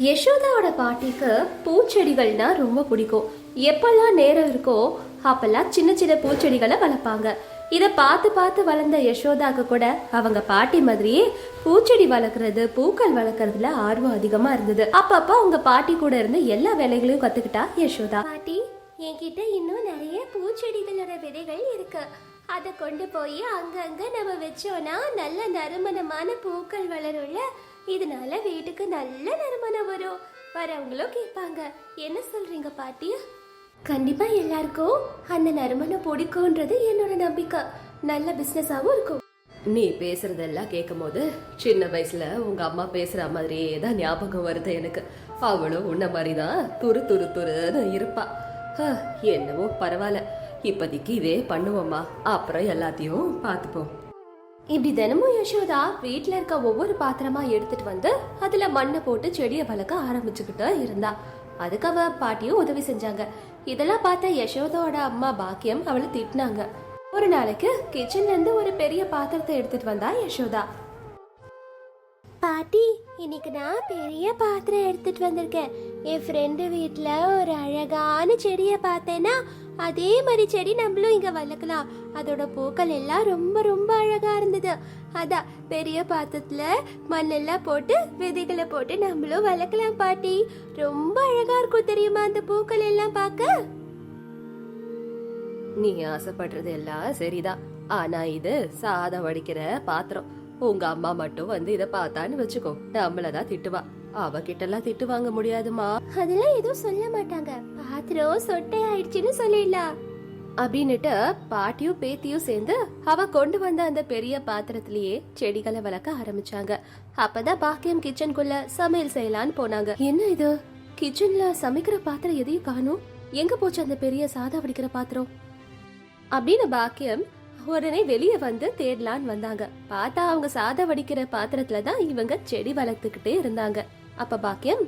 யசோதாவோட பாட்டிக்கு பூச்செடிகள்னா ரொம்ப பிடிக்கும். எப்பெல்லாம் நேரம் இருக்கோ அப்பெல்லாம் சின்ன சின்ன பூச்செடிகளை வளர்ப்பாங்க. இதை பார்த்து பார்த்து வளர்ந்த யசோதாக்கு கூட அவங்க பாட்டி மாதிரியே பூச்செடி வளர்க்குறது பூக்கள் வளர்க்குறதுல ஆர்வம் அதிகமாக இருந்தது. அப்பப்ப அவங்க பாட்டி கூட இருந்து எல்லா வேலைகளையும் கற்றுக்கிட்டா யசோதா. பாட்டி என்கிட்ட இன்னும் நிறைய பூச்செடிகளோட விதைகள் இருக்கு. அதை கொண்டு போய் அங்கங்க நம்ம வச்சோன்னா நல்ல நறுமணமான பூக்கள் வளரும்ல. இதனால வீட்டுக்கு நல்ல நறுமணம் வரும். வரவங்களும் கேட்பாங்க என்ன சொல்றீங்க பாட்டி? கண்டிப்பா எல்லாருக்கும் அந்த நறுமணம் பிடிக்கும்ன்றது என்னோட நம்பிக்கை. நல்ல பிசினஸாவும் இருக்கும். நீ பேசுறதெல்லாம் கேட்கும் போது சின்ன வயசுல உங்க அம்மா பேசுற மாதிரியே தான் ஞாபகம் வருது எனக்கு. அவளும் உன்ன மாதிரி தான் துரு துரு துருன்னு இருப்பா. ஹ, என்னவோ பரவாயில்ல. இப்போதைக்கு இதே பண்ணுவோம்மா. அப்புறம் எல்லாத்தையும் பார்த்துப்போம். இப்படி தினமும் யசோதா வீட்டில் இருக்க ஒவ்வொரு பாத்திரமா எடுத்துட்டு வந்து அதுல மண்ணை போட்டு செடியை வளர்க்க ஆரம்பிச்சுக்கிட்டு இருந்தா. அதுக்கு அவ பாட்டியும் உதவி செஞ்சாங்க. இதெல்லாம் பார்த்த யசோதாவோட அம்மா பாக்கியம் அவளை திட்டினாங்க. ஒரு நாளைக்கு கிச்சன்ல இருந்து ஒரு பெரிய பாத்திரத்தை எடுத்துட்டு வந்தா யசோதா. பாட்டி இன்னைக்கு நான் பெரிய பாத்திரம் எடுத்துட்டு வந்திருக்கேன். என் ஃப்ரெண்டு வீட்டில் ஒரு அழகான செடியை பார்த்தேன்னா அதே மாதிரி செடி நம்மளும் இங்க வளர்க்கலாம். அதோட பூக்கள் எல்லாம் ரொம்ப ரொம்ப அழகா இருந்தது. அதான் பெரிய பாத்திரத்துல மண்ணெல்லாம் போட்டு விதைகளை போட்டு நம்மளும் வளர்க்கலாம் பாட்டி. ரொம்ப அழகா இருக்கும் தெரியுமா அந்த பூக்கள் எல்லாம் பார்க்க? நீ ஆசைப்படுறது எல்லாம் சரிதான். ஆனா இது சாதம் வடிக்கிற பாத்திரம். உங்க அம்மா மட்டும் வந்து இதை பார்த்தான்னு வச்சுக்கோ. நம்மளதான் திட்டுவா. அவகிட்ட எல்லாம் திட்டு வாங்க முடியாதுமா. அதெல்லாம் எதுவும் சொல்ல மாட்டாங்க. பாத்திரம் சொட்டை ஆயிடுச்சுன்னு சொல்லிடலாம். அப்படின்னுட்டு பாட்டியும் பேத்தியும் சேர்ந்து அவ கொண்டு வந்த அந்த பெரிய பாத்திரத்திலேயே செடிகளை வளர்க்க ஆரம்பிச்சாங்க. அப்பதான் பாக்கியம் கிச்சனுக்குள்ள சமையல் செய்யலான்னு போனாங்க. என்ன இது? கிச்சன்ல சமைக்கிற பாத்திரம் எதையும் காணும்? எங்க போச்சு அந்த பெரிய சாதா வடிக்கிற பாத்திரம்? அப்படின்னு பாக்கியம் உடனே வெளியே வந்து தேடலான்னு வந்தாங்க. பார்த்தா அவங்க சாதா வடிக்கிற பாத்திரத்துல தான் இவங்க செடி வளர்த்துக்கிட்டே இருந்தாங்க. அப்ப பாக்கியம்?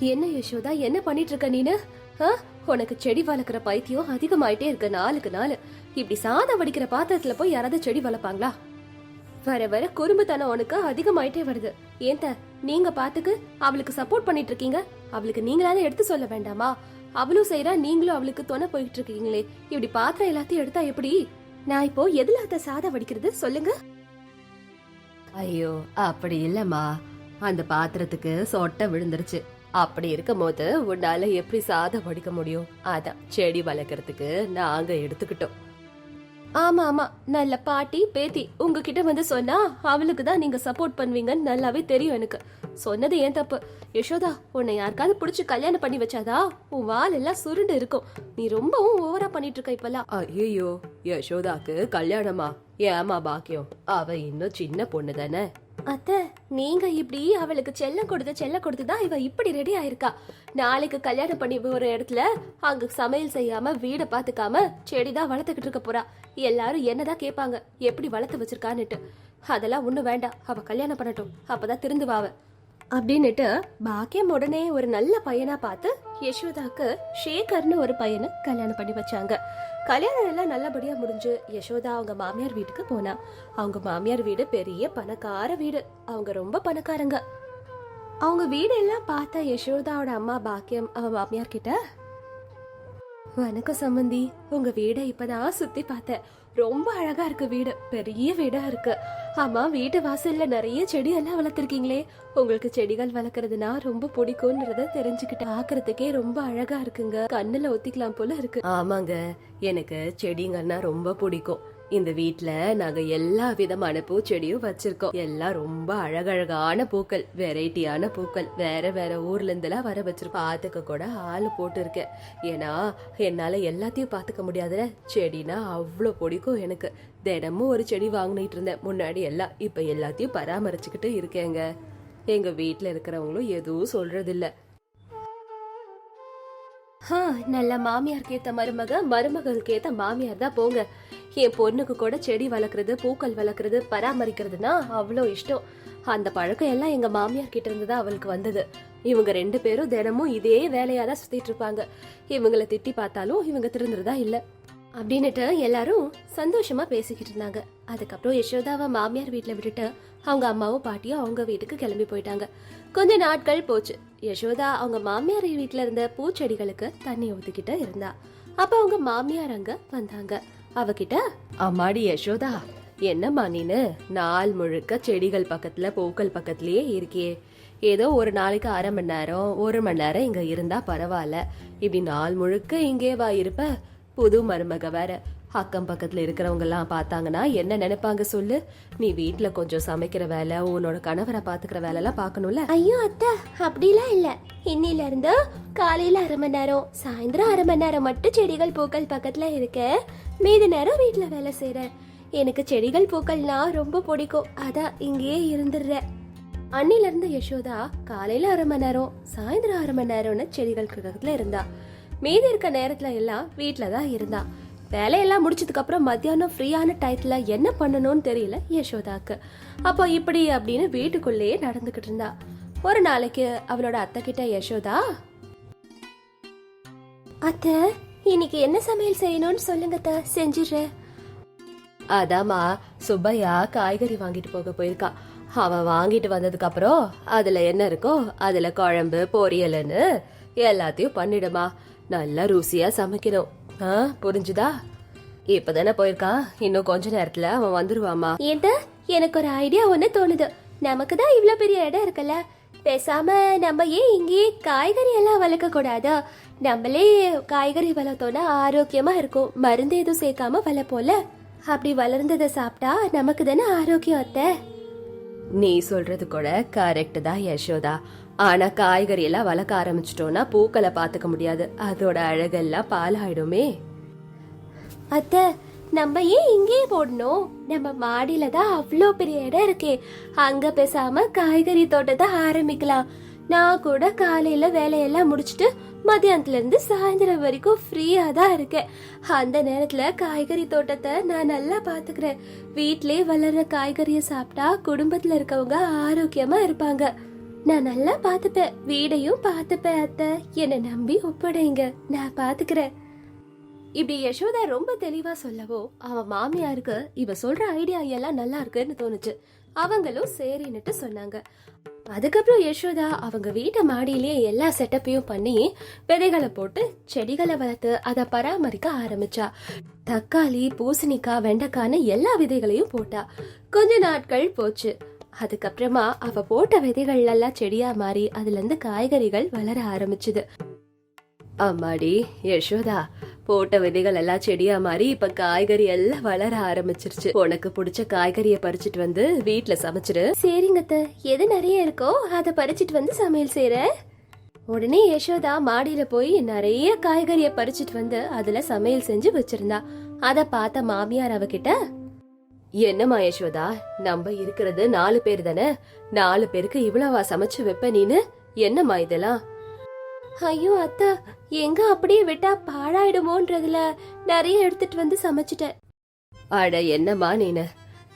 என்ன யசோதா என்ன பண்ணிட்டு இருக்க நீனு? ஆ? உனக்கு செடி வளர்க்குற பைத்தியம் அதிகமாயிட்டே இருக்கு நாளுக்கு நாள். இப்படி சாதம் வடிக்கிற பாத்திரத்துல போய் யாராவது செடி வளர்ப்பாங்களா? வர வர குறும்புத்தனம் உனக்கு அதிகமாயிட்டே வருது. ஏன்த நீங்க பாத்துக்கு அவளுக்கு சப்போர்ட் பண்ணிட்டு இருக்கீங்க அவளுக்கு நீங்களாவது எடுத்து சொல்ல வேண்டாமா? அவளும் செய்யறா நீங்களும் அவளுக்கு துணை போயிட்டு இருக்கீங்களே இப்படி பாத்திரம் எல்லாத்தையும் எடுத்தா எப்படி? நான் இப்போ எதுல அத சாதம் வடிக்கிறது? சொல்லுங்க. ஐயோ அப்படி இல்லம்மா. அந்த பாத்திரத்துக்கு சொட்டை விழுந்துருச்சு. அப்படி இருக்கும் போது உன்னால எப்படி சாதம் வடிக்க முடியும்? அதான் செடி வளர்க்கறதுக்கு நாங்க எடுத்துக்கிட்டோம். ஆமா ஆமா நல்ல பாட்டி பேத்தி உங்ககிட்ட வந்து சொன்னா அவளுக்கு தான் நீங்க சப்போர்ட் பண்ணுவீங்கன்னு நல்லாவே தெரியும் எனக்கு. சொன்னது ஏன் தப்பு? யசோதா உன்னை யாருக்காவது பிடிச்சி கல்யாணம் பண்ணி வச்சாதா? உன் வால் எல்லாம் சுருண்டு இருக்கும். நீ ரொம்பவும் ஓவரா பண்ணிட்டு இருக்க இப்பெல்லாம். ஐயோ யசோதாக்கு கல்யாணமா? ஏமா பாக்கியம்? அவ இன்னும் சின்ன பொண்ணு தானே அத்தை நீங்க இப்படி அவளுக்கு செல்லம் கொடுத்து செல்லம் கொடுத்து தான் இவ இப்படி ரெடி ஆயிருக்கா. நாளைக்கு கல்யாணம் பண்ணி ஒரு இடத்துல அங்க சமையல் செய்யாம வீட பாத்துக்காம செடி தான் வளர்த்துக்கிட்டு இருக்க போறா. எல்லாரும் என்னதான் கேட்பாங்க எப்படி வளர்த்து வச்சிருக்கான்னுட்டு. அதெல்லாம் ஒண்ணு வேண்டாம் அவ கல்யாணம் பண்ணட்டும் அப்பதான் திருந்துவா அவ அப்படின்னுட்டு பாக்கியம் உடனே ஒரு நல்ல பையனா பார்த்து யசோதாக்கு ஷேகர்னு ஒரு பையனை கல்யாணம் பண்ணி வச்சாங்க. கல்யாணம் எல்லாம் நல்லபடியா முடிஞ்சு யசோதா அவங்க மாமியார் வீட்டுக்கு போனா. அவங்க மாமியார் வீடு பெரிய பணக்கார வீடு. அவங்க ரொம்ப பணக்காரங்க. அவங்க வீடு எல்லாம் பார்த்த யசோதாவோட அம்மா பாக்கியம் அவ மாமியார் கிட்ட வணக்கம் சம்பந்தி உங்க வீடை இப்பதான் சுத்தி பார்த்தேன். ரொம்ப அழகா இருக்கு வீடு. பெரிய வீடா இருக்கு. ஆமா வீட்டு வாசல்ல நிறைய செடி எல்லாம் வளர்த்துருக்கீங்களே. உங்களுக்கு செடிகள் வளர்க்கறதுனா ரொம்ப பிடிக்கும்ன்றத தெரிஞ்சுக்கிட்டு பாக்குறதுக்கே ரொம்ப அழகா இருக்குங்க. கண்ணுல ஒத்திக்கலாம் போல இருக்கு. ஆமாங்க. எனக்கு செடிங்கன்னா ரொம்ப பிடிக்கும். இந்த வீட்ல நாங்க எல்லா விதமான பூச்செடியும் வச்சிருக்கோம். எல்லாம் ரொம்ப அழகழகான பூக்கள் வெரைட்டியான பூக்கள். வேற வேற ஊர்ல இருந்தெல்லாம் வர வச்சிருக்கோம். பாத்துக்க கூட ஆள் போட்டு இருக்கேன் ஏன்னா என்னால எல்லாத்தையும் பாத்துக்க முடியாதுல. செடினா அவ்வளோ பிடிக்கும் எனக்கு. தினமும் ஒரு செடி வாங்கிட்டு இருந்தேன். முன்னாடி எல்லாம் இப்ப எல்லாத்தையும் பராமரிச்சுக்கிட்டு இருக்கேங்க. எங்க வீட்டுல இருக்கிறவங்களும் எதுவும் சொல்றதில்லை. நல்ல மாமியாருக்கு ஏத்த மருமக மருமகளுக்கு ஏத்த மாமியார் தான் போங்க. என் பொண்ணுக்கு கூட செடி வளர்க்குறது பூக்கள் வளர்க்குறது பராமரிக்கிறதுனா அவ்வளோ இஷ்டம். அந்த பழக்கம் எல்லாம் எங்க மாமியார் கிட்ட இருந்து தான் அவளுக்கு வந்தது. இவங்க ரெண்டு பேரும் தினமும் இதே வேலையா தான் சுத்திட்டு இருப்பாங்க. இவங்களை திட்டி பார்த்தாலும் இவங்க திருந்துறதா இல்ல. அப்படின்னுட்டு எல்லாரும் சந்தோஷமா பேசிக்கிட்டு இருந்தாங்க. அதுக்கப்புறம் யசோதாவை மாமியார் வீட்டில் விட்டுட்டு அவங்க அம்மாவும் பாட்டியும் அவங்க வீட்டுக்கு கிளம்பி போயிட்டாங்க. கொஞ்ச நாட்கள் போச்சு. யசோதா அவங்க மாமியார் வீட்டுல இருந்த பூச்செடிகளுக்கு தண்ணி ஊத்திக்கிட்டு இருந்தா. அப்ப அவங்க மாமியார் அங்க வந்தாங்க. அவகிட்ட அம்மாடி யசோதா என்னம்மா நீனு? நாள் முழுக்க செடிகள் பக்கத்துல பூக்கள் பக்கத்துலயே இருக்கியே. ஏதோ ஒரு நாளைக்கு அரை மணி நேரம் ஒரு மணி நேரம் இங்க இருந்தா பரவாயில்ல. இப்படி நாள் முழுக்க இங்கே வா இருப்ப? புது மருமக வேற. அக்கம் பக்கத்துல இருக்கிறவங்க எல்லாம் பார்த்தாங்கன்னா என்ன நினைப்பாங்க சொல்லு? நீ வீட்டில் கொஞ்சம் சமைக்கிற வேலை உன்னோட கணவரை பாத்துக்கிற வேலை எல்லாம் பார்க்கணும்ல? ஐயோ அத்தை அப்படிலாம் இல்ல. இன்னில இருந்து காலையில அரை மணி நேரம் சாயந்தரம் அரை மணி நேரம் மட்டும் செடிகள் பூக்கள் பக்கத்துல இருக்க. மீதி நேரம் வீட்டுல வேலை செய்யறேன் எனக்கு செடிகள் பூக்கள்னா ரொம்ப பிடிக்கும். அதான் இங்கேயே இருந்துடுறேன் அன்னில இருந்து யசோதா காலையில அரை மணி நேரம் சாயந்தரம் அரை மணி நேரம்னு செடிகள் பக்கத்துல இருந்தா. மீதி இருக்க நேரத்துல எல்லாம் வீட்ல தான் இருந்தா. வேலையெல்லாம் முடிச்சதுக்கப்புறம் மத்தியானம் ஃப்ரீயான டயத்தில் என்ன பண்ணணும்னு தெரியல யசோதாக்கு. அப்போ இப்படி அப்படின்னு வீட்டுக்குள்ளேயே நடந்துக்கிட்டு இருந்தா. ஒரு நாளைக்கு அவளோட அத்தை கிட்ட யசோதா அத்தை இன்னைக்கு என்ன சமையல் செய்யணும்னு சொல்லுங்க அத்தை. செஞ்சிடுறேன். அதாம்மா சுப்பையா காய்கறி வாங்கிட்டு போக போயிருக்கா. அவன் வாங்கிட்டு வந்ததுக்கு அப்புறம் அதுல என்ன இருக்கோ அதுல குழம்பு பொரியல்னு எல்லாத்தையும் பண்ணிடுமா. நல்லா ருசியா சமைக்கணும். ஆ புரிஞ்சுதா? இப்பதானே போயிருக்கான் இன்னும் கொஞ்ச நேரத்துல அவன் வந்துருவாமா ஏன்ட? எனக்கு ஒரு ஐடியா ஒண்ணு தோணுது. நமக்கு தான் இவ்ளோ பெரிய இடம் இருக்குல்ல? பேசாம நம்ம ஏன் இங்கேயே காய்கறி எல்லாம் வளர்க்க கூடாதா? நம்மளே காய்கறி வளர்த்தோம்னா ஆரோக்கியமா இருக்கும். மருந்து எதுவும் சேர்க்காம வளர்ப்போம்ல? அப்படி வளர்ந்ததை சாப்பிட்டா நமக்கு தானே ஆரோக்கியம் அத்தை? நீ சொல்றது கூட கரெக்ட் தான் யசோதா. ஆனா காய்கறி எல்லாம் வளர்க்க ஆரம்பிச்சிட்டோம்னா பூக்களை பாத்துக்க முடியாது. அதோட அழகெல்லாம் பாலாயிடுமே அத்தை நம்ம ஏன் இங்கேயே போடணும்? நம்ம மாடியில தான் அவ்வளோ பெரிய இடம் இருக்கே. அங்க பேசாம காய்கறி தோட்டத்தை ஆரம்பிக்கலாம். நான் கூட காலையில வேலையெல்லாம் முடிச்சிட்டு மதியானத்துல இருந்து சாயந்தரம் வரைக்கும் ஃப்ரீயா தான் இருக்கேன். அந்த நேரத்துல காய்கறி தோட்டத்தை நான் நல்லா பாத்துக்கிறேன் வீட்லயே வளர்ற காய்கறியை சாப்பிட்டா குடும்பத்துல இருக்கவங்க ஆரோக்கியமா இருப்பாங்க. நான் நல்லா பாத்துப்பேன் வீடையும் பாத்துப்பேன் அத்தை. என்னை நம்பி ஒப்படைங்க. நான் பாத்துக்கிறேன் இப்படி யசோதா ரொம்ப தெளிவா சொல்லவோ அவன் மாமியாருக்கு இவ சொல்ற ஐடியா எல்லாம் நல்லா இருக்குன்னு தோணுச்சு. அவங்களும் சரின்னுட்டு சொன்னாங்க. அதுக்கப்புறம் யசோதா அவங்க வீட்டு மாடியிலேயே எல்லா செட்டப்பையும் பண்ணி விதைகளை போட்டு செடிகளை வளர்த்து அதை பராமரிக்க ஆரம்பிச்சா. தக்காளி பூசணிக்காய் வெண்டைக்கான்னு எல்லா விதைகளையும் போட்டா. கொஞ்ச நாட்கள் போச்சு. அதுக்கப்புறமா அவ போட்ட விதைகள் எல்லாம் செடியா மாறி அதுல இருந்து காய்கறிகள் வளர ஆரம்பிச்சுது. அம்மாடி யசோதா போட்ட விதைகள் எல்லாம் செடியா மாறி இப்ப காய்கறி எல்லாம் வளர ஆரம்பிச்சிருச்சு. உனக்கு பிடிச்ச காய்கறிய பறிச்சிட்டு வந்து வீட்ல சமைச்சிரு. சரிங்க அத்தை. எது நிறைய இருக்கோ அதை பறிச்சிட்டு வந்து சமையல் செய்யறேன் உடனே யசோதா மாடியில போய் நிறைய காய்கறிய பறிச்சிட்டு வந்து அதுல சமையல் செஞ்சு வச்சிருந்தா. அத பார்த்த மாமியார் அவகிட்ட என்னம்மா யசோதா நம்ம இருக்கிறது நாலு பேர் தானே? நாலு பேருக்கு இவ்வளவா சமைச்சு வைப்ப நீனு? என்னம்மா இதெல்லாம்? ஐயோ அத்தா எங்க அப்படியே விட்டா பாழாயிடுமோன்றதுல நிறைய எடுத்துட்டு வந்து சமைச்சிட்டேன். அட என்னம்மா நீனு?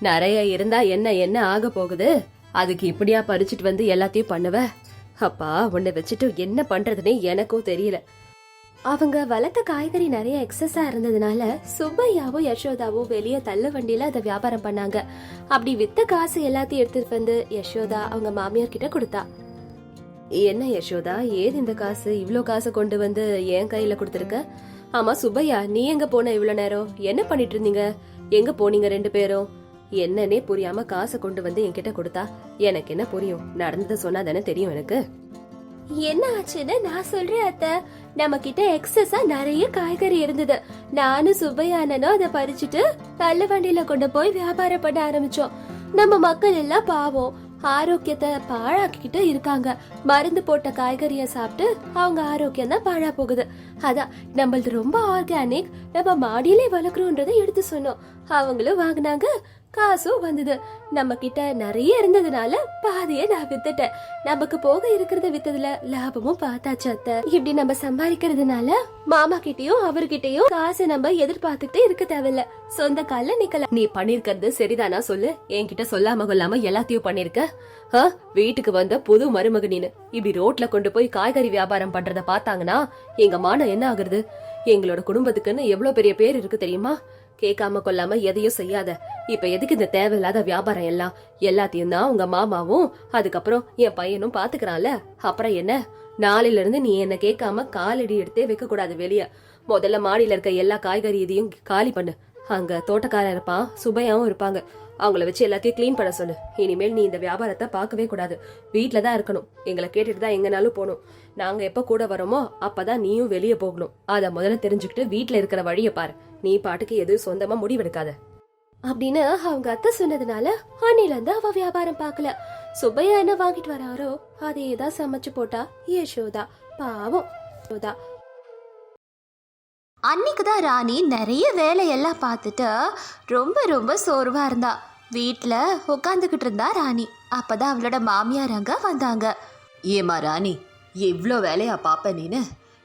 நிறைய இருந்தா என்ன என்ன ஆக போகுது? அதுக்கு இப்படியா பறிச்சிட்டு வந்து எல்லாத்தையும் பண்ணுவ? அப்பா உன்னை வச்சுட்டு என்ன பண்றதுன்னே எனக்கும் தெரியல. அவங்க வளர்த்த காய்கறி நிறைய எக்ஸஸா இருந்ததுனால சுப்பையாவும் யசோதாவும் வெளியே தள்ள வண்டியில அதை வியாபாரம் பண்ணாங்க. அப்படி வித்த காசு எல்லாத்தையும் எடுத்துட்டு வந்து யசோதா அவங்க மாமியார் கிட்ட கொடுத்தா. என்ன யசோதா ஏது இந்த காசு? இவ்வளோ காசு கொண்டு வந்து என் கையில கொடுத்துருக்க? ஆமா சுப்பையா நீ எங்க போன இவ்வளோ நேரம்? என்ன பண்ணிட்டு இருந்தீங்க? எங்க போனீங்க ரெண்டு பேரும்? என்னன்னே புரியாம காசை கொண்டு வந்து என்கிட்ட கொடுத்தா. எனக்கு என்ன புரியும்? நடந்ததை சொன்னா தானே தெரியும் எனக்கு. என்ன ஆச்சுன்னு நான் சொல்றேன் அத்தை. நம்ம கிட்ட எக்ஸஸா நிறைய காய்கறி இருந்தது. நானும் சுப்பையானனும் அதை பறிச்சுட்டு தள்ள வண்டியில கொண்டு போய் வியாபாரம் பண்ண ஆரம்பிச்சோம். நம்ம மக்கள் எல்லாம் பாவம். ஆரோக்கியத்தை பாழாக்கிக்கிட்டு இருக்காங்க. மருந்து போட்ட காய்கறிய சாப்பிட்டு அவங்க ஆரோக்கியம் தான் பாழா போகுது. அதான் நம்மளது ரொம்ப ஆர்கானிக் நம்ம மாடியிலே வளர்க்குறோன்றதை எடுத்து சொன்னோம். அவங்களும் வாங்கினாங்க. காசும் வந்தது. நம்ம கிட்ட நிறைய இருந்ததுனால பாதைய நான் வித்துட்டேன். நமக்கு போக இருக்கிறத வித்ததுல லாபமும் பார்த்தாச்சு அத்தை. இப்படி நம்ம சம்பாதிக்கிறதுனால மாமா கிட்டயும் அவர்கிட்டயும் காசை நம்ம எதிர்பார்த்துட்டே இருக்க தேவையில்ல. சொந்த கால நிக்கலாம். நீ பண்ணிருக்கிறது சரிதானா சொல்லு? என்கிட்ட சொல்லாம கொள்ளாம எல்லாத்தையும் பண்ணிருக்க? வீட்டுக்கு வந்த புது மருமக நீனு. இப்படி ரோட்ல கொண்டு போய் காய்கறி வியாபாரம் பண்றத பார்த்தாங்கன்னா எங்க மானம் என்ன ஆகுறது? எங்களோட குடும்பத்துக்குன்னு எவ்வளவு பெரிய பேர் இருக்கு தெரியுமா? கேட்காம கொள்ளாம எதையும் செய்யாத. இப்ப எதுக்கு இந்த தேவையில்லாத வியாபாரம் எல்லாம்? எல்லாத்தையும் தான் உங்க மாமாவும் அதுக்கப்புறம் என் பையனும் பாத்துக்கிறான்ல. அப்புறம் என்ன? நாளையில இருந்து நீ என்ன கேட்காம காலடி எடுத்தே வைக்க கூடாது வெளிய. முதல்ல மாடியில இருக்க எல்லா காய்கறி இதையும் காலி பண்ணு. அங்க தோட்டக்காரன் இருப்பான் சுபையாவும் இருப்பாங்க. அவங்கள வச்சு எல்லாத்தையும் க்ளீன் பண்ண சொல்லு. இனிமேல் நீ இந்த வியாபாரத்தை பார்க்கவே கூடாது. வீட்டில தான் இருக்கணும். எங்களை கேட்டுட்டு தான் எங்கனாலும் போகணும். நாங்க எப்ப கூட வரோமோ அப்பதான் நீயும் வெளியே போகணும். அதை முதல்ல தெரிஞ்சுக்கிட்டு வீட்டில் இருக்கிற வழியை பாரு. நீ பாட்டுக்கு எதுவும் சொந்தமா முடிவெடுக்காத. அப்படின்னு அவங்க அத்தை சொன்னதுனால அன்னில இருந்து அவ வியாபாரம் பார்க்கல. சுப்பையா என்ன வாங்கிட்டு வராரோ அதே தான் சமைச்சு போட்டா யசோதா பாவம். யசோதா. அன்னைக்கு தான் ராணி நிறைய வேலையெல்லாம் பார்த்துட்டு ரொம்ப ரொம்ப சோர்வா இருந்தா. வீட்டில் உட்காந்துக்கிட்டு இருந்தா ராணி. அப்பதான் அவளோட மாமியார் அங்க வந்தாங்க. ஏமா ராணி எவ்வளோ வேலையா பாப்ப நீனு?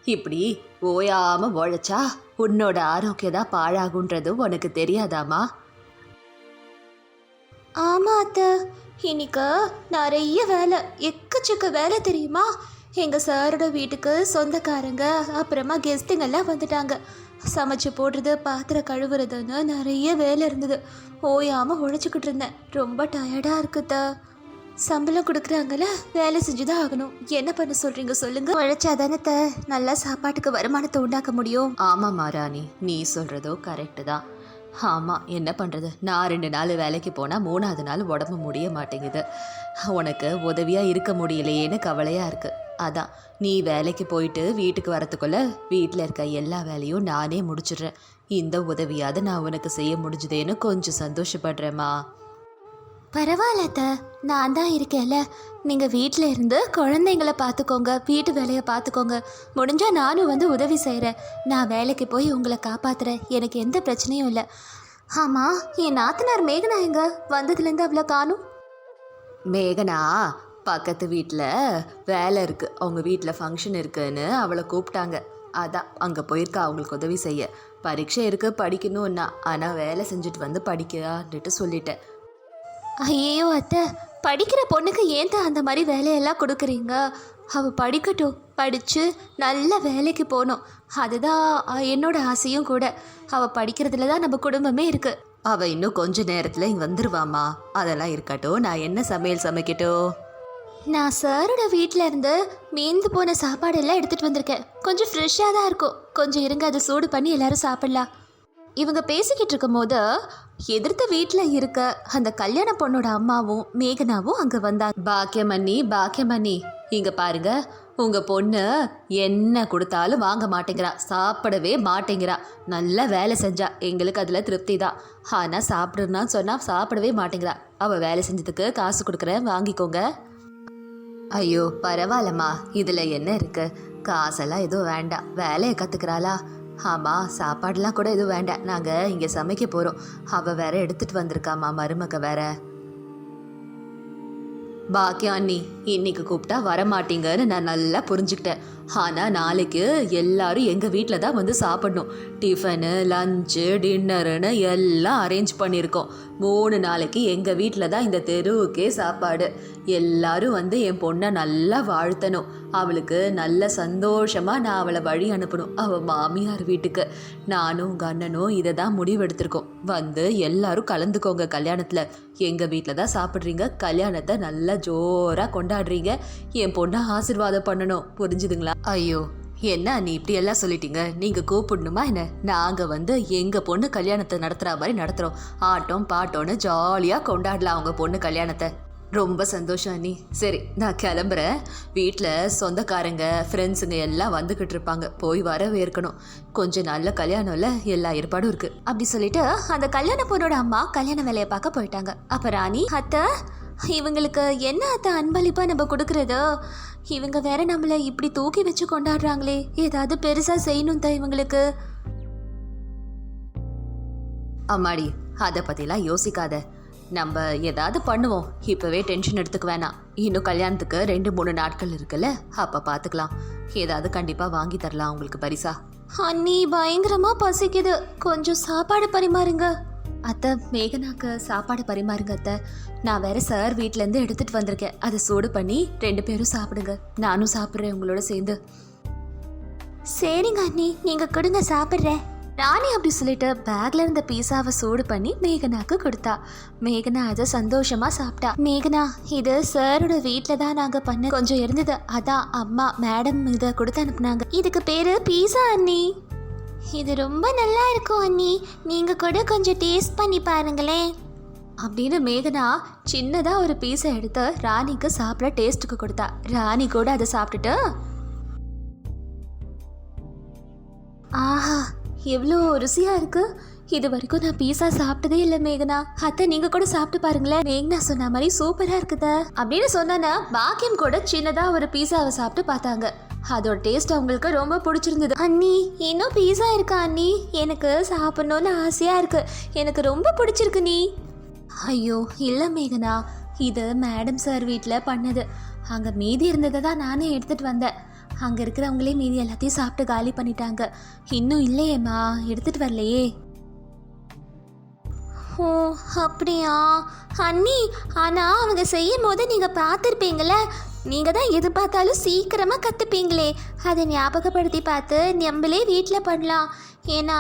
இப்படி ஓயாம உழைச்சா உன்னோட ஆரோக்கியம் தான் உனக்கு தெரியாதாமா ஆமா அத்தை. இன்னைக்கு நிறைய வேலை எக்கச்சக்க வேலை தெரியுமா? எங்க சாரோட வீட்டுக்கு சொந்தக்காரங்க அப்புறமா கெஸ்ட்டுங்க எல்லாம் வந்துட்டாங்க. சமைச்சு போடுறது பாத்திரம் கழுவுறதுன்னு நிறைய வேலை இருந்தது. ஓயாம உழைச்சிக்கிட்டு இருந்தேன். ரொம்ப டயர்டா இருக்குதா சம்பளம் கொடுக்குறாங்கல்ல வேலை செஞ்சுதான் ஆகணும். என்ன பண்ண சொல்றீங்க சொல்லுங்க. உழைச்சாதானே அத்தை, நல்லா சாப்பாட்டுக்கு வருமானத்தை உண்டாக்க முடியும். ஆமா மாராணி. நீ சொல்றதோ கரெக்டு தான். ஆமாம் என்ன பண்ணுறது நான் ரெண்டு நாள் வேலைக்கு போனால் மூணாவது நாள் உடம்பு முடிய மாட்டேங்குது. உனக்கு உதவியாக இருக்க முடியலையேன்னு கவலையாக இருக்குது அதான் நீ வேலைக்கு போயிட்டு வீட்டுக்கு வரத்துக்குள்ள வீட்டில் இருக்க எல்லா வேலையும் நானே முடிச்சிடுறேன். இந்த உதவியாவது நான் உனக்கு செய்ய முடிஞ்சுதேன்னு கொஞ்சம் சந்தோஷப்படுறேம்மா பரவாயில்ல அத்தை. நான் தான் இருக்கேன்ல. நீங்கள் வீட்டில் இருந்து குழந்தைங்கள பார்த்துக்கோங்க. வீட்டு வேலையை பார்த்துக்கோங்க. முடிஞ்சால் நானும் வந்து உதவி செய்கிறேன் நான் வேலைக்கு போய் உங்களை காப்பாற்றுறேன் எனக்கு எந்த பிரச்சனையும் இல்லை. ஆமாம் என் நாத்தனார் மேகனா எங்க? வந்ததுலேருந்து அவ்வளோ காணும். மேகனா பக்கத்து வீட்டில் வேலை இருக்குது அவங்க வீட்டில் ஃபங்க்ஷன் இருக்குன்னு அவளை கூப்பிட்டாங்க. அதான் அங்கே போயிருக்கா. அவங்களுக்கு உதவி செய்ய. பரீட்சை இருக்கு படிக்கணும்னா. ஆனால் வேலை செஞ்சுட்டு வந்து படிக்கிறான்ட்டு சொல்லிட்டேன். ஐயோ அத்தை படிக்கிற பொண்ணுக்கு ஏன் தான் அந்த மாதிரி வேலையெல்லாம் கொடுக்குறீங்க? அவள் படிக்கட்டும் படித்து நல்ல வேலைக்கு போகணும். அதுதான் என்னோட ஆசையும் கூட. அவள் படிக்கிறதுல தான் நம்ம குடும்பமே இருக்குது அவ இன்னும் கொஞ்ச நேரத்தில் இங்கே வந்துருவாம்மா. அதெல்லாம் இருக்கட்டும் நான் என்ன சமையல் சமைக்கட்டும்? நான் சாரோட வீட்டில் இருந்து மீந்து போன சாப்பாடெல்லாம் எடுத்துகிட்டு வந்திருக்கேன். கொஞ்சம் ஃப்ரெஷ்ஷாக தான் இருக்கும். கொஞ்சம் இருங்க அதை சூடு பண்ணி எல்லாரும் சாப்பிடலாம். இவங்க பேசிக்கிட்டு இருக்கும்போது எதிர்த்த வீட்டில் இருக்க அந்த கல்யாண பொண்ணோட அம்மாவும் மேகனாவும் அங்கே வந்தாங்க. பாக்கியமண்ணி பாக்கியமண்ணி இங்கே பாருங்க. உங்கள் பொண்ணு என்ன கொடுத்தாலும் வாங்க மாட்டேங்கிறா. சாப்பிடவே மாட்டேங்கிறா. நல்லா வேலை செஞ்சா. எங்களுக்கு அதில் திருப்தி தான். ஆனால் சாப்பிடுன்னு சொன்னால் சாப்பிடவே மாட்டேங்கிறா. அவள் வேலை செஞ்சதுக்கு காசு கொடுக்குறேன் வாங்கிக்கோங்க. ஐயோ பரவாயில்லம்மா. இதில் என்ன இருக்குது காசெல்லாம் எதுவும் வேண்டாம். வேலையை கற்றுக்கிறாளா ஆமாம் சாப்பாடெலாம் கூட எதுவும் வேண்டாம் நாங்கள் இங்கே சமைக்க போகிறோம் அவள் வேற எடுத்துகிட்டு வந்திருக்காமா மருமக வேற. பாக்கியம் அண்ணி இன்னைக்கு கூப்பிட்டா வரமாட்டீங்கன்னு நான் நல்லா புரிஞ்சுக்கிட்டேன். ஆனால் நாளைக்கு எல்லாரும் எங்கள் வீட்டில் தான் வந்து சாப்பிடணும். டிஃபனு லஞ்சு டின்னருன்னு எல்லாம் அரேஞ்ச் பண்ணியிருக்கோம் மூணு நாளைக்கு எங்கள் வீட்டில் தான் இந்த தெருவுக்கே சாப்பாடு. எல்லாரும் வந்து என் பொண்ணை நல்லா வாழ்த்தணும். அவளுக்கு நல்ல சந்தோஷமாக நான் அவளை வழி அனுப்பணும். அவள் மாமியார் வீட்டுக்கு. நானும் உங்கள் அண்ணனும் இதை தான் முடிவெடுத்திருக்கோம். வந்து எல்லாரும் கலந்துக்கோங்க கல்யாணத்தில். எங்கள் வீட்டில் தான் சாப்பிட்றீங்க. கல்யாணத்தை நல்லா ஜோராக கொண்டாடுறீங்க. என் பொண்ணை ஆசீர்வாதம் பண்ணணும். புரிஞ்சுதுங்களா? ஐயோ என்ன நீ இப்படி எல்லாம் சொல்லிட்டீங்க? நீங்கள் கூப்பிடணுமா என்ன? நாங்கள் வந்து எங்கள் பொண்ணு கல்யாணத்தை நடத்துகிற மாதிரி நடத்துகிறோம் ஆட்டம் பாட்டோன்னு ஜாலியாக கொண்டாடலாம் அவங்க பொண்ணு கல்யாணத்தை. ரொம்ப சந்தோஷம் அண்ணி. சரி நான் கிளம்புறேன். வீட்டில் சொந்தக்காரங்க ஃப்ரெண்ட்ஸுங்க எல்லாம் வந்துக்கிட்டு இருப்பாங்க. போய் வரவேற்கணும் கொஞ்சம் நல்ல கல்யாணம்ல எல்லா ஏற்பாடும் இருக்குது அப்படி சொல்லிட்டு அந்த கல்யாண பொண்ணோட அம்மா கல்யாண வேலையை பார்க்க போயிட்டாங்க. அப்போ ராணி அத்தை இவங்களுக்கு என்ன அத்தை அன்பளிப்பா நம்ம கொடுக்கறது? இவங்க வேற நம்மள இப்படி தூக்கி வச்சு கொண்டாடுறாங்களே. ஏதாவது பெருசா செய்யணும் தான் இவங்களுக்கு. அம்மாடி அதை பற்றிலாம் யோசிக்காத. நம்ம ஏதாவது பண்ணுவோம். இப்போவே டென்ஷன் எடுத்துக்க வேணாம். இன்னும் கல்யாணத்துக்கு ரெண்டு மூணு நாட்கள் இருக்குல்ல? அப்போ பார்த்துக்கலாம் ஏதாவது கண்டிப்பாக வாங்கி தரலாம் உங்களுக்கு பரிசா. அண்ணி பயங்கரமா பசிக்குது. கொஞ்சம் சாப்பாடு பரிமாறுங்க. அத்தை மேகனாக்கு சாப்பாடு பரிமாறுங்க அத்தை. நான் வேற சார் வீட்லேருந்து எடுத்துட்டு வந்திருக்கேன். அதை சூடு பண்ணி ரெண்டு பேரும் சாப்பிடுங்க. நானும் சாப்பிட்றேன் உங்களோட சேர்ந்து. சரிங்க அண்ணி நீங்க கொடுங்க சாப்பிட்றேன். ராணி அப்படி சொல்லிட்டு பேக்ல இருந்த பீஸாவை சூடு பண்ணி மேகனாக்கு கொடுத்தா. மேகனா அதை சந்தோஷமா சாப்பிட்டா. மேகனா இது சாரோட வீட்டில் தான் நாங்கள் பண்ண கொஞ்சம் இருந்தது. அதான் அம்மா மேடம் இதை கொடுத்து அனுப்புனாங்க. இதுக்கு பேரு பீஸா அண்ணி. இது ரொம்ப நல்லா இருக்கும் அண்ணி. நீங்க கூட கொஞ்சம் டேஸ்ட் பண்ணி பாருங்களேன். அப்படின்னு மேகனா சின்னதா ஒரு பீஸை எடுத்து ராணிக்கு சாப்பிட டேஸ்ட்டுக்கு கொடுத்தா. ராணி கூட அதை சாப்பிட்டுட்டு ஆஹா எவ்வளோ ருசியா இருக்கு. இது வரைக்கும் நான் பீஸா சாப்பிட்டதே இல்லை மேகனா. அத்தை நீங்க கூட சாப்பிட்டு பாருங்களேன். மேகனா சொன்ன மாதிரி சூப்பரா இருக்குதா. அப்படின்னு சொன்னா பாக்கியம் கூட சின்னதா ஒரு பீஸாவை சாப்பிட்டு பார்த்தாங்க. அதோட டேஸ்ட் அவங்களுக்கு ரொம்ப பிடிச்சிருந்தது. அண்ணி இன்னும் பீஸா இருக்கா அண்ணி? எனக்கு சாப்பிடணும்னு ஆசையா இருக்கு. எனக்கு ரொம்ப பிடிச்சிருக்கு நீ ஐயோ இல்லை மேகனா. இது மேடம் சார் வீட்டில் பண்ணது. அங்கே மீதி இருந்ததை தான் நானே எடுத்துகிட்டு வந்தேன். அங்கே இருக்கிறவங்களே மீதி எல்லாத்தையும் சாப்பிட்டு காலி பண்ணிட்டாங்க. இன்னும் இல்லையேம்மா எடுத்துகிட்டு வரலையே. ஓ அப்படியா? அண்ணி ஆனால் அவங்க செய்யும் போது நீங்கள் பார்த்துருப்பீங்களே நீங்கள் தான் எது பார்த்தாலும் சீக்கிரமாக கற்றுப்பீங்களே அதை ஞாபகப்படுத்தி பார்த்து நம்மளே வீட்டில் பண்ணலாம். ஏன்னா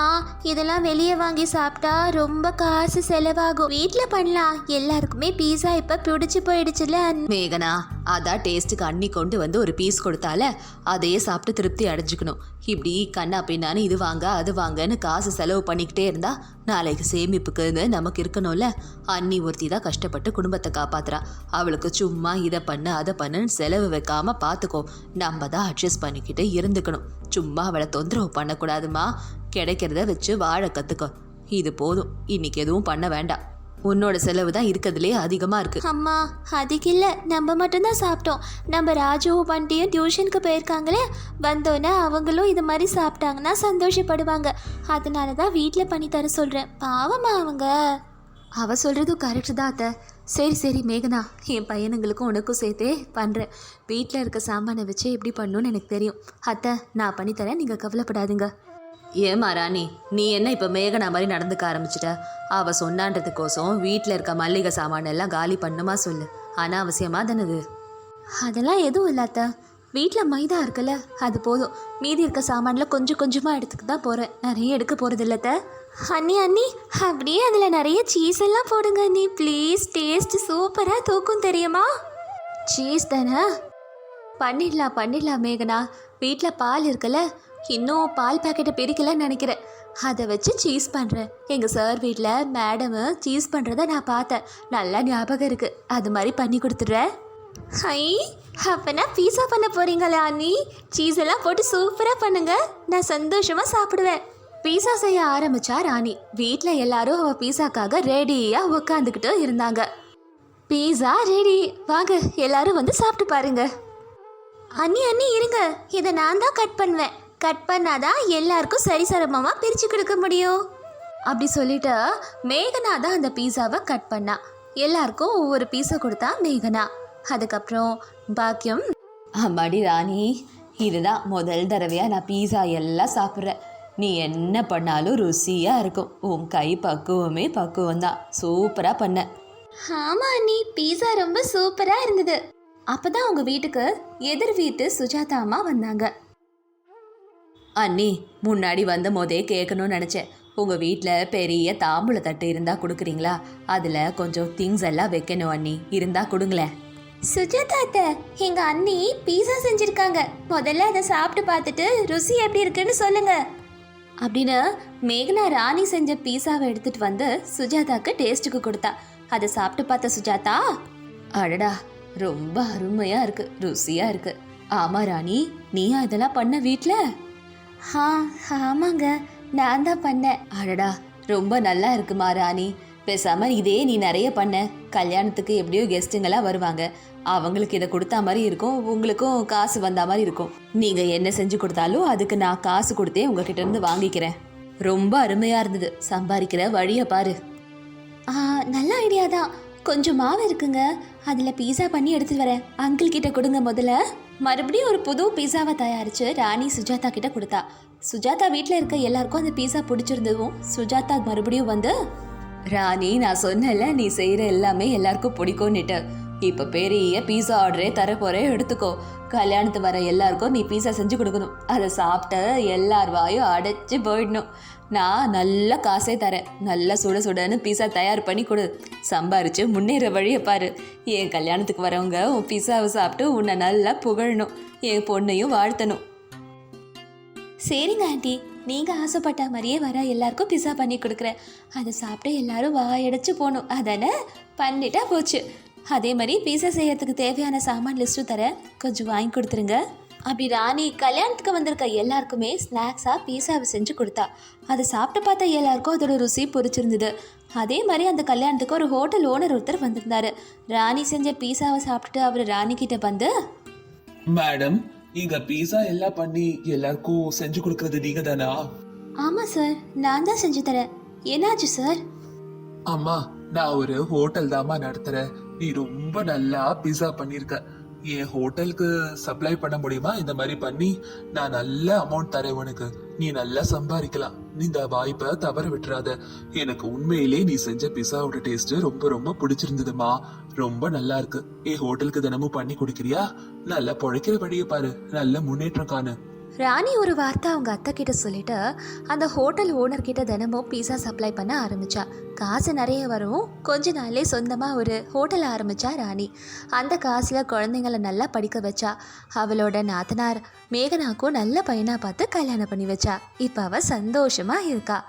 இதெல்லாம் வெளியே வாங்கி சாப்பிட்டா ரொம்ப காசு செலவாகும். வீட்டில் பண்ணலாம். எல்லாருக்குமே பீஸா இப்போ பிடிச்சி போயிடுச்சுல மேகனா அதான் டேஸ்ட்டுக்கு அண்ணி கொண்டு வந்து ஒரு பீஸ் கொடுத்தால அதையே சாப்பிட்டு திருப்தி அடைஞ்சுக்கணும். இப்படி கண்ணா பின்னான்னு இது வாங்க அது வாங்கன்னு காசு செலவு பண்ணிக்கிட்டே இருந்தா நாளைக்கு சேமிப்புக்குன்னு நமக்கு இருக்கணும்ல. அண்ணி ஒருத்தி தான் கஷ்டப்பட்டு குடும்பத்தை காப்பாத்துறா. அவளுக்கு சும்மா இதை பண்ணு அதை பண்ணுன்னு செலவு வைக்காம பார்த்துக்கோ நம்ம தான் அட்ஜஸ்ட் பண்ணிக்கிட்டு இருந்துக்கணும். சும்மா அவளை தொந்தரவு பண்ணக்கூடாதுமா. கிடைக்கிறத வச்சு வாழ கற்றுக்கோ இது போதும். இன்னைக்கு எதுவும் பண்ண வேண்டாம். உன்னோட செலவு தான் இருக்கிறதுலே அதிகமாக இருக்கு. அம்மா அதுக்கு இல்லை. நம்ம மட்டும்தான் சாப்பிட்டோம். நம்ம ராஜுவும் பண்டியும் டியூஷனுக்கு போயிருக்காங்களே. வந்தோன்னே அவங்களும் இது மாதிரி சாப்பிட்டாங்கன்னா சந்தோஷப்படுவாங்க. அதனால தான் வீட்டில் பண்ணி தர சொல்கிறேன் பாவமா அவங்க. அவ சொல்கிறதும் கரெக்டு தான் அத்தை. சரி சரி மேகனா என் பையனுங்களுக்கும் உனக்கும் சேர்த்தே பண்ணுறேன் வீட்டில் இருக்க சாமானை வச்சு எப்படி பண்ணணும்னு எனக்கு தெரியும். அத்தை நான் பண்ணித்தரேன் நீங்கள் கவலைப்படாதீங்க. ஏமா ராணி நீ என்ன இப்போ மேகனா மாதிரி நடந்துக்க ஆரம்பிச்சிட்ட? அவ சொன்னான்றதுக்கோசம் வீட்டில் இருக்க மல்லிகை சாமான் எல்லாம் காலி பண்ணுமா சொல்லு. அனாவசியமாக தானது அதெல்லாம் எதுவும் இல்லாத வீட்டில் மைதா இருக்குல்ல அது போதும். மீதி இருக்க சாமானில் கொஞ்சம் கொஞ்சமாக எடுத்துக்க தான் போகிறேன் நிறைய எடுக்க போகிறது இல்லத்த அண்ணி அண்ணி அப்படியே அதில் நிறைய சீஸ் எல்லாம் போடுங்க அண்ணி. ப்ளீஸ் டேஸ்ட் சூப்பராக தூக்கும் தெரியுமா? சீஸ் தானே? பண்ணிடலாம் பண்ணிடலாம் மேகனா. வீட்டில் பால் இருக்குல்ல? இன்னும் பால் பாக்கெட்டை பிரிக்கலன்னு நினைக்கிறேன். அதை வச்சு சீஸ் பண்ணுறேன் எங்கள் சார் வீட்டில் மேடமு சீஸ் பண்ணுறத நான் பார்த்தேன். நல்லா ஞாபகம் இருக்குது அது மாதிரி பண்ணி கொடுத்துட்றேன். ஹை அப்பனா பீஸா பண்ண போறீங்களா அண்ணி? சீஸ் எல்லாம் போட்டு சூப்பராக பண்ணுங்க. நான் சந்தோஷமாக சாப்பிடுவேன். பீஸா செய்ய ஆரம்பிச்சா ராணி. வீட்டில் எல்லாரும் அவள் பீஸாக்காக ரெடியாக உட்காந்துக்கிட்டு இருந்தாங்க. பீஸா ரெடி வாங்க எல்லாரும் வந்து சாப்பிட்டு பாருங்க. அண்ணி அண்ணி இருங்க. இதை நான் தான் கட் பண்ணுவேன். கட் பண்ணாதான் எல்லாருக்கும் சரிசமமாக பிரித்து கொடுக்க முடியும். அப்படி சொல்லிட்டு மேகனா தான் அந்த பீஸாவை கட் பண்ணா. எல்லாருக்கும் ஒவ்வொரு பீஸை கொடுத்தா மேகனா. அதுக்கப்புறம் பாக்கியம் அம்மாடி ராணி இதுதான் முதல் தடவையாக நான் பீஸா எல்லாம் சாப்பிட்றேன். நீ என்ன பண்ணாலும் ருசியாக இருக்கும். உன் கை பக்குவமே பக்குவம் தான் சூப்பராக பண்ண. ஆமாம் அண்ணி. பீஸா ரொம்ப சூப்பராக இருந்தது. அப்பதான் உங்க வீட்டுக்கு எதிர் வீட்டு சுஜாதா அம்மா வந்தாங்க. அண்ணி முன்னாடி வந்த போதே கேட்கணும்னு நினச்சேன். உங்கள் வீட்டில் பெரிய தாம்பூல தட்டு இருந்தால் கொடுக்குறீங்களா? அதில் கொஞ்சம் திங்ஸ் எல்லாம் வைக்கணும் அண்ணி. இருந்தால் கொடுங்களேன். சுஜாதா அத்தை எங்கள் அண்ணி பீஸா செஞ்சுருக்காங்க. முதல்ல அதை சாப்பிட்டு பார்த்துட்டு ருசி எப்படி இருக்குன்னு சொல்லுங்க. அப்படின்னு மேகனா ராணி செஞ்ச பீஸாவை எடுத்துட்டு வந்து சுஜாதாக்கு டேஸ்ட்டுக்கு கொடுத்தா. அதை சாப்பிட்டு பார்த்த சுஜாதா அடடா ரொம்ப அருமையா இருக்கு ருசியா இருக்கு. ஆமா ராணி நீயா இதெல்லாம் பண்ண வீட்டில் ஆ ஆமாங்க நான் தான் பண்ணேன். அடடா ரொம்ப நல்லா இருக்குமா ராணி? பேசாம இதே நீ நிறைய பண்ண. கல்யாணத்துக்கு எப்படியோ கெஸ்ட்டுங்கெல்லாம் வருவாங்க. அவங்களுக்கு இதை கொடுத்தா மாதிரி இருக்கும். உங்களுக்கும் காசு வந்த மாதிரி இருக்கும். நீங்க என்ன செஞ்சு கொடுத்தாலும் அதுக்கு நான் காசு கொடுத்தே உங்ககிட்ட இருந்து வாங்கிக்கிறேன். ரொம்ப அருமையா இருந்தது. சம்பாதிக்கிற வழியை பாரு. நல்ல ஐடியா தான். கொஞ்சம் மாவு இருக்குங்க. அதில் பீஸா பண்ணி எடுத்துட்டு வரேன். அங்கிள் கிட்ட கொடுங்க முதல்ல. மறுபடியும் ஒரு புது பீஸாவை தயாரிச்சு ராணி சுஜாதா கிட்ட கொடுத்தா. சுஜாதா வீட்டில் இருக்க எல்லாருக்கும் அந்த பீஸா பிடிச்சிருந்ததும் சுஜாதா மறுபடியும் வந்து ராணி நான் சொன்னல நீ செய்கிற எல்லாமே எல்லாருக்கும் பிடிக்கும்னுட்டு. இப்போ பெரிய பீஸா ஆர்டரே தரப்போறே எடுத்துக்கோ. கல்யாணத்து வர எல்லாருக்கும் நீ பீஸா செஞ்சு கொடுக்கணும். அதை சாப்பிட்ட எல்லார் வாயும் அடைச்சு போயிடணும். நான் நல்ல காசே தரேன். நல்லா சுட சுடன்னு பீஸா தயார் பண்ணி கொடு. சம்பாரிச்சு முன்னேற வழியை பாரு. என் கல்யாணத்துக்கு வரவங்க உன் பீஸாவை சாப்பிட்டு உன்னை நல்லா புகழணும். என் பொண்ணையும் வாழ்த்தணும். சரிங்க ஆண்டி. நீங்கள் ஆசைப்பட்ட மாதிரியே வர எல்லாருக்கும் பிஸா பண்ணி கொடுக்குறேன். அதை சாப்பிட்டு எல்லாரும் வாயடைச்சு போகணும். அதானே? பண்ணிட்டா போச்சு. அதே மாதிரி பீஸா செய்யறதுக்கு தேவையான சாமான் லிஸ்ட்டும் தரேன். கொஞ்சம் வாங்கி கொடுத்துருங்க. அப்படி ராணி கல்யாணத்துக்கு வந்திருக்க எல்லாருக்குமே ஸ்நாக்ஸாக பீஸாவை செஞ்சு கொடுத்தா. அதை சாப்பிட்டு பார்த்த எல்லாருக்கும் அதோட ருசி பிடிச்சிருந்தது அதே மாதிரி அந்த கல்யாணத்துக்கு ஒரு ஹோட்டல் ஓனர் ஒருத்தர் வந்திருந்தாரு. ராணி செஞ்ச பீஸாவை சாப்பிட்டுட்டு அவர் ராணி கிட்ட வந்து மேடம் இங்க பீஸா எல்லாம் பண்ணி எல்லாருக்கும் செஞ்சு கொடுக்கறது நீங்க தானா? ஆமாம் சார் நான் தான் செஞ்சு தரேன். என்னாச்சு சார் அம்மா நான் ஒரு ஹோட்டல் தாம்மா நடத்துறேன். நீ ரொம்ப நல்லா பீஸா பண்ணிருக்க. என் ஹோட்டலுக்கு சப்ளை பண்ண முடியுமா? இந்த மாதிரி பண்ணி நான் நல்ல அமௌண்ட் தரேன் உனக்கு. நீ நல்லா சம்பாதிக்கலாம். நீ இந்த வாய்ப்பை தவற விட்டுறாத. எனக்கு உண்மையிலே நீ செஞ்ச பிஸாவோட டேஸ்ட் ரொம்ப ரொம்ப பிடிச்சிருந்ததுமா. ரொம்ப நல்லா இருக்கு. என் ஹோட்டலுக்கு தினமும் பண்ணி கொடுக்குறியா? நல்லா பொழைக்கிற வழியை பாரு. நல்ல முன்னேற்றம் காணு. ராணி ஒரு வார்த்தை அவங்க அத்தை கிட்ட சொல்லிட்டு அந்த ஹோட்டல் ஓனர் கிட்ட தினமும் பீஸா சப்ளை பண்ண ஆரம்பிச்சா. காசு நிறைய வரும். கொஞ்ச நாளே சொந்தமாக ஒரு ஹோட்டல் ஆரம்பிச்சா ராணி. அந்த காசில் குழந்தைங்கள நல்லா படிக்க வச்சா. அவளோட நாத்தனார் மேகனாக்கும் நல்ல பையனாக பார்த்து கல்யாணம் பண்ணி வச்சா. இப்போ அவ சந்தோஷமா இருக்கா.